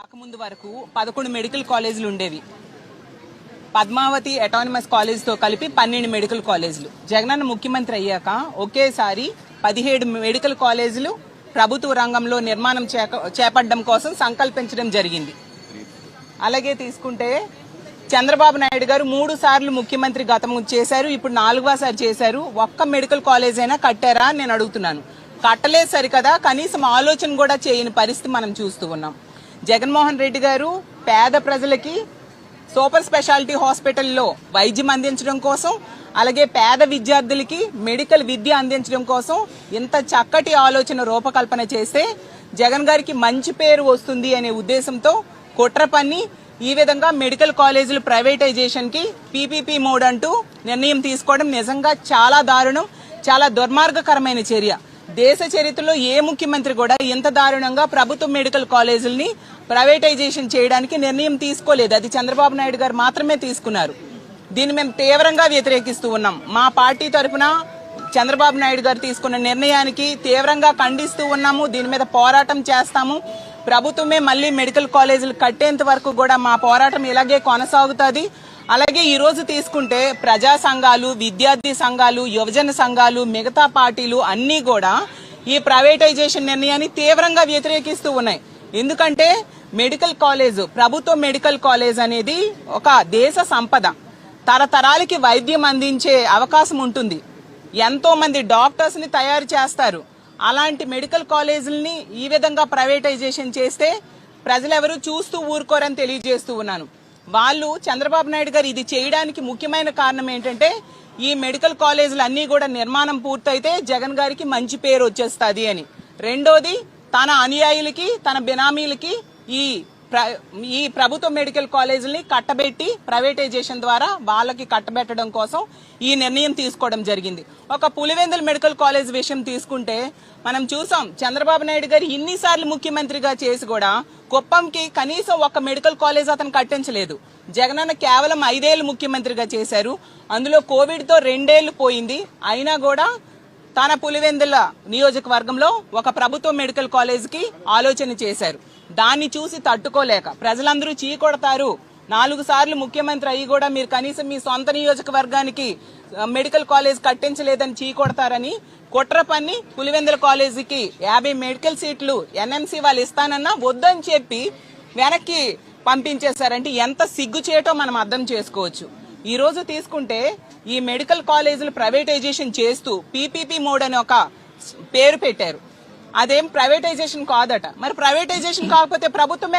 రాకముందు వరకు పదకొండు మెడికల్ కాలేజీలు ఉండేవి. పద్మావతి అటానమస్ కాలేజ్తో కలిపి పన్నెండు మెడికల్ కాలేజీలు. జగనన్న ముఖ్యమంత్రి అయ్యాక ఒకేసారి పదిహేడు మెడికల్ కాలేజీలు ప్రభుత్వ రంగంలో నిర్మాణం చేక- చేపట్టడం కోసం సంకల్పించడం జరిగింది. అలాగే తీసుకుంటే చంద్రబాబు నాయుడు గారు మూడు సార్లు ముఖ్యమంత్రి గతం చేశారు ఇప్పుడు నాలుగోసారి చేశారు. ఒక్క మెడికల్ కాలేజ్ అయినా కట్టారా అని నేను అడుగుతున్నాను. కట్టలేదు సరికదా కనీసం ఆలోచన కూడా చేయని పరిస్థితి మనం చూస్తూ ఉన్నాం. జగన్మోహన్ రెడ్డి గారు పేద ప్రజలకి సూపర్ స్పెషాలిటీ హాస్పిటల్లో వైద్యం అందించడం కోసం అలాగే పేద విద్యార్థులకి మెడికల్ విద్య అందించడం కోసం ఇంత చక్కటి ఆలోచన రూపకల్పన చేస్తే జగన్ గారికి మంచి పేరు వస్తుంది అనే ఉద్దేశంతో కుట్ర పన్ని ఈ విధంగా మెడికల్ కాలేజీలు ప్రైవేటైజేషన్కి పీపీపీ మోడ్ అంటూ నిర్ణయం తీసుకోవడం నిజంగా చాలా దారుణం చాలా దుర్మార్గకరమైన చర్య. దేశ చరిత్రలో ఏ ముఖ్యమంత్రి కూడా ఇంత దారుణంగా ప్రభుత్వ మెడికల్ కాలేజీలని ప్రైవేటైజేషన్ చేయడానికి నిర్ణయం తీసుకోలేదు. అది చంద్రబాబు నాయుడు గారు మాత్రమే తీసుకున్నారు. దీన్ని మేము తీవ్రంగా వ్యతిరేకిస్తూ ఉన్నాం. మా పార్టీ తరఫున చంద్రబాబు నాయుడు గారు తీసుకున్న నిర్ణయానికి తీవ్రంగా ఖండిస్తూ ఉన్నాము. దీని మీద పోరాటం చేస్తాము. ప్రభుత్వమే మళ్ళీ మెడికల్ కాలేజీలు కట్టేంత వరకు కూడా మా పోరాటం ఇలాగే కొనసాగుతుంది. అలాగే ఈరోజు తీసుకుంటే ప్రజా సంఘాలు విద్యార్థి సంఘాలు యువజన సంఘాలు మిగతా పార్టీలు అన్నీ కూడా ఈ ప్రైవేటైజేషన్ నిర్ణయాన్ని తీవ్రంగా వ్యతిరేకిస్తూ ఉన్నాయి. ఎందుకంటే మెడికల్ కాలేజ్ ప్రభుత్వ మెడికల్ కాలేజ్ అనేది ఒక దేశ సంపద. తరతరాలకి వైద్యం అందించే అవకాశం ఉంటుంది. ఎంతో మంది డాక్టర్స్ని తయారు చేస్తారు. అలాంటి మెడికల్ కాలేజీలని ఈ విధంగా ప్రైవేటైజేషన్ చేస్తే ప్రజలెవరూ చూస్తూ ఊరుకోరని తెలియజేస్తూ ఉన్నాను. వాళ్ళు చంద్రబాబు నాయుడు గారు ఇది చేయడానికి ముఖ్యమైన కారణం ఏంటంటే ఈ మెడికల్ కాలేజీలు అన్నీ కూడా నిర్మాణం పూర్తయితే జగన్ గారికి మంచి పేరు వచ్చేస్తుంది అని. రెండోది తన అనుయాయులకి తన బినామీలకి ఈ ఈ ప్రభుత్వ మెడికల్ కాలేజీని కట్టబెట్టి ప్రైవేటైజేషన్ ద్వారా వాళ్ళకి కట్టబెట్టడం కోసం ఈ నిర్ణయం తీసుకోవడం జరిగింది. ఒక పులివెందుల మెడికల్ కాలేజ్ విషయం తీసుకుంటే మనం చూసాం చంద్రబాబు నాయుడు గారు ఇన్నిసార్లు ముఖ్యమంత్రిగా చేసి కూడా కుప్పంకి కనీసం ఒక మెడికల్ కాలేజ్ అతను కట్టించలేదు. జగనన్న కేవలం ఐదేళ్ళు ముఖ్యమంత్రిగా చేశారు. అందులో కోవిడ్తో రెండేళ్ళు పోయింది. అయినా కూడా తన పులివెందుల నియోజకవర్గంలో ఒక ప్రభుత్వ మెడికల్ కాలేజీకి ఆలోచన చేశారు. దాన్ని చూసి తట్టుకోలేక ప్రజలందరూ చీకొడతారు నాలుగు సార్లు ముఖ్యమంత్రి అయ్యి కూడా మీరు కనీసం మీ సొంత నియోజకవర్గానికి మెడికల్ కాలేజ్ కట్టించలేదని చీకొడతారని కుట్ర పన్ని పులివెందుల కాలేజీకి యాభై మెడికల్ సీట్లు ఎన్ఎంసీ వాళ్ళు ఇస్తానన్నా వద్దని చెప్పి వెనక్కి పంపించేశారంటే ఎంత సిగ్గు చేయటో మనం అర్థం చేసుకోవచ్చు. ఈ రోజు తీసుకుంటే ఈ మెడికల్ కాలేజీలు ప్రైవేటైజేషన్ చేస్తూ పీపీపీ మోడ్ అని ఒక పేరు పెట్టారు. అదేం ప్రైవేటైజేషన్ కాదట. మరి ప్రైవేటైజేషన్ కాకపోతే ప్రభుత్వమే